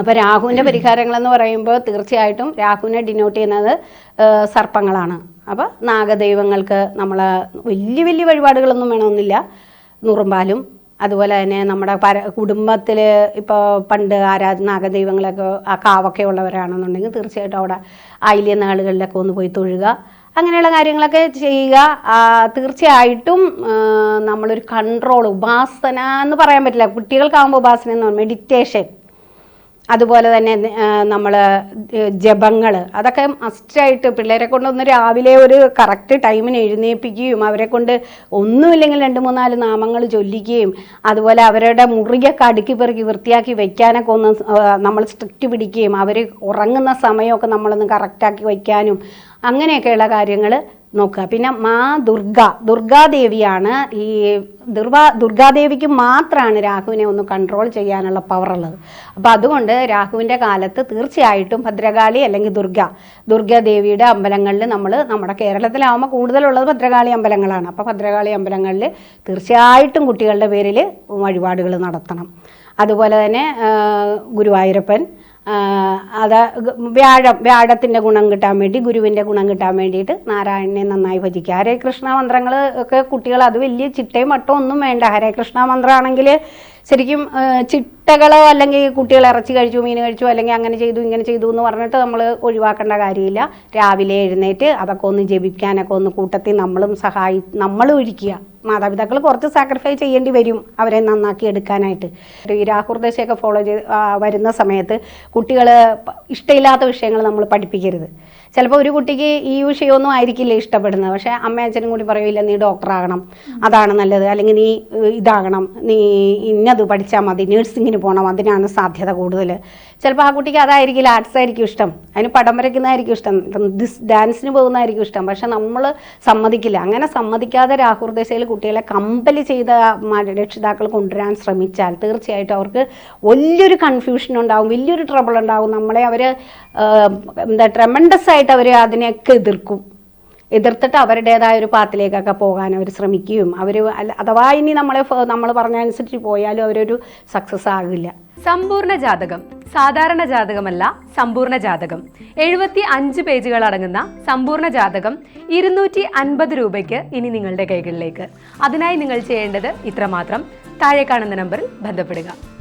അപ്പോൾ രാഹുവിന്റെ പരിഹാരങ്ങളെന്ന് പറയുമ്പോൾ തീർച്ചയായിട്ടും രാഹുവിനെ ഡിനോട്ട് ചെയ്യുന്നത് സർപ്പങ്ങളാണ്. അപ്പോൾ നാഗദൈവങ്ങൾക്ക് നമ്മൾ വലിയ വലിയ വഴിപാടുകളൊന്നും വേണമെന്നില്ല. നുറുമ്പാലും അതുപോലെ തന്നെ നമ്മുടെ പര കുടുംബത്തിൽ ഇപ്പോൾ പണ്ട് ആരാ നാഗദൈവങ്ങളൊക്കെ ആ കാവൊക്കെ ഉള്ളവരാണെന്നുണ്ടെങ്കിൽ തീർച്ചയായിട്ടും അവിടെ ആയില്യ നാളുകളിലൊക്കെ ഒന്ന് പോയി തൊഴുക. അങ്ങനെയുള്ള കാര്യങ്ങളൊക്കെ ചെയ്യുക. തീർച്ചയായിട്ടും നമ്മളൊരു കൺട്രോൾ ഉപാസന എന്ന് പറയാൻ പറ്റില്ല. കുട്ടികൾക്കാകുമ്പോൾ ഉപാസന എന്ന് പറയുമ്പോൾ മെഡിറ്റേഷൻ അതുപോലെ തന്നെ നമ്മൾ ജപങ്ങൾ അതൊക്കെ മസ്റ്റായിട്ട് പിള്ളേരെ കൊണ്ടൊന്ന് രാവിലെ ഒരു കറക്റ്റ് ടൈമിന് എഴുന്നേൽപ്പിക്കുകയും അവരെ കൊണ്ട് ഒന്നുമില്ലെങ്കിൽ രണ്ട് മൂന്നാൽ നാമങ്ങൾ ചൊല്ലിക്കുകയും അതുപോലെ അവരുടെ മുറിയൊക്കെ അടുക്കി പെറുക്കി വൃത്തിയാക്കി വയ്ക്കാനൊക്കെ ഒന്ന് നമ്മൾ സ്ട്രിക്റ്റ് പിടിക്കുകയും അവർ ഉറങ്ങുന്ന സമയമൊക്കെ നമ്മളൊന്ന് കറക്റ്റാക്കി വയ്ക്കാനും അങ്ങനെയൊക്കെയുള്ള കാര്യങ്ങൾ നോക്കുക. പിന്നെ മാ ദുർഗ ദുർഗാദേവിയാണ് ഈ ദുർവാ ദുർഗാദേവിക്ക് മാത്രമാണ് രാഹുവിനെ ഒന്ന് കൺട്രോൾ ചെയ്യാനുള്ള ഉള്ളത്. അപ്പോൾ അതുകൊണ്ട് രാഹുവിന്റെ കാലത്ത് തീർച്ചയായിട്ടും ഭദ്രകാളി അല്ലെങ്കിൽ ദുർഗ ദുർഗാദേവിയുടെ അമ്പലങ്ങളിൽ നമ്മൾ നമ്മുടെ കേരളത്തിലാവുമ്പോൾ കൂടുതലുള്ളത് ഭദ്രകാളി അമ്പലങ്ങളാണ്. അപ്പോൾ ഭദ്രകാളി അമ്പലങ്ങളിൽ തീർച്ചയായിട്ടും കുട്ടികളുടെ പേരിൽ വഴിപാടുകൾ നടത്തണം. അതുപോലെ തന്നെ ഗുരുവായൂരപ്പൻ അത് വ്യാഴം വ്യാഴത്തിന്റെ ഗുണം കിട്ടാൻ വേണ്ടി ഗുരുവിന്റെ ഗുണം കിട്ടാൻ വേണ്ടിയിട്ട് നാരായണനെ നന്നായി ഭജിക്കുക. ഹരേ കൃഷ്ണ മന്ത്രങ്ങൾ ഒക്കെ കുട്ടികൾ അത് വലിയ ചിട്ടയും മട്ടവും ഒന്നും വേണ്ട. ഹരേ കൃഷ്ണ മന്ത്രമാണെങ്കിൽ ശരിക്കും ചിട്ടകളോ അല്ലെങ്കിൽ കുട്ടികൾ ഇറച്ചി കഴിച്ചു മീൻ കഴിച്ചു അല്ലെങ്കിൽ അങ്ങനെ ചെയ്തു ഇങ്ങനെ ചെയ്തു എന്ന് പറഞ്ഞിട്ട് നമ്മൾ ഒഴിവാക്കേണ്ട കാര്യമില്ല. രാവിലെ എഴുന്നേറ്റ് അതൊക്കെ ഒന്ന് ജപിക്കാനൊക്കെ ഒന്ന് കൂട്ടത്തിൽ നമ്മളും സഹായി നമ്മളും ഇരിക്കുക മാതാപിതാക്കൾ കുറച്ച് സാക്രിഫൈസ് ചെയ്യേണ്ടി വരും അവരെ നന്നാക്കി എടുക്കാനായിട്ട്. ഈ രാഹുർദശയൊക്കെ ഫോളോ ചെയ്ത് വരുന്ന സമയത്ത് കുട്ടികൾ ഇഷ്ടമില്ലാത്ത വിഷയങ്ങൾ നമ്മൾ പഠിപ്പിക്കരുത്. ചിലപ്പോൾ ഒരു കുട്ടിക്ക് ഈ വിഷയമൊന്നും ആയിരിക്കില്ല ഇഷ്ടപ്പെടുന്നത്. പക്ഷേ അമ്മ അച്ഛനും കൂടി പറയില്ല നീ ഡോക്ടറാകണം അതാണ് നല്ലത്. അല്ലെങ്കിൽ നീ ഇതാകണം. നീ ഇന്നത് പഠിച്ചാൽ മതി നേഴ്സിങ്ങിന് പോകണം അതിനാണ് സാധ്യത കൂടുതൽ ചിലപ്പോൾ ആ കുട്ടിക്ക് അതായിരിക്കില്ല ആർട്സ് ആയിരിക്കും ഇഷ്ടം. അതിന് പടം വരയ്ക്കുന്നതായിരിക്കും ഇഷ്ടം. ദിസ് ഡാൻസിന് പോകുന്നതായിരിക്കും ഇഷ്ടം. പക്ഷെ നമ്മൾ സമ്മതിക്കില്ല. അങ്ങനെ സമ്മതിക്കാതെ രാഹുർദശയിൽ കുട്ടികളെ കമ്പൽ ചെയ്ത രക്ഷിതാക്കൾ കൊണ്ടുവരാൻ ശ്രമിച്ചാൽ തീർച്ചയായിട്ടും അവർക്ക് വലിയൊരു കൺഫ്യൂഷൻ ഉണ്ടാവും വലിയൊരു ട്രബിൾ ഉണ്ടാവും. നമ്മളെ അവർ എന്താ ട്രെമണ്ടസ് ആയിട്ട് അവർ അതിനെയൊക്കെ എതിർക്കും. എതിർത്തിട്ട് അവരുടേതായ ഒരു പാത്തിലേക്കൊക്കെ പോകാൻ അവർ ശ്രമിക്കുകയും അവർ അഥവാ ഇനി നമ്മളെ നമ്മൾ പറഞ്ഞ അനുസരിച്ച് പോയാലും അവരൊരു സക്സസ് ആകില്ല. സമ്പൂർണ ജാതകം സാധാരണ ജാതകമല്ല സമ്പൂർണ ജാതകം. എഴുപത്തി അഞ്ച് പേജുകൾ അടങ്ങുന്ന സമ്പൂർണ ജാതകം ഇരുന്നൂറ്റി അൻപത് രൂപയ്ക്ക് ഇനി നിങ്ങളുടെ കൈകളിലേക്ക്. അതിനായി നിങ്ങൾ ചെയ്യേണ്ടത് ഇത്രമാത്രം. താഴെ കാണുന്ന നമ്പറിൽ ബന്ധപ്പെടുക.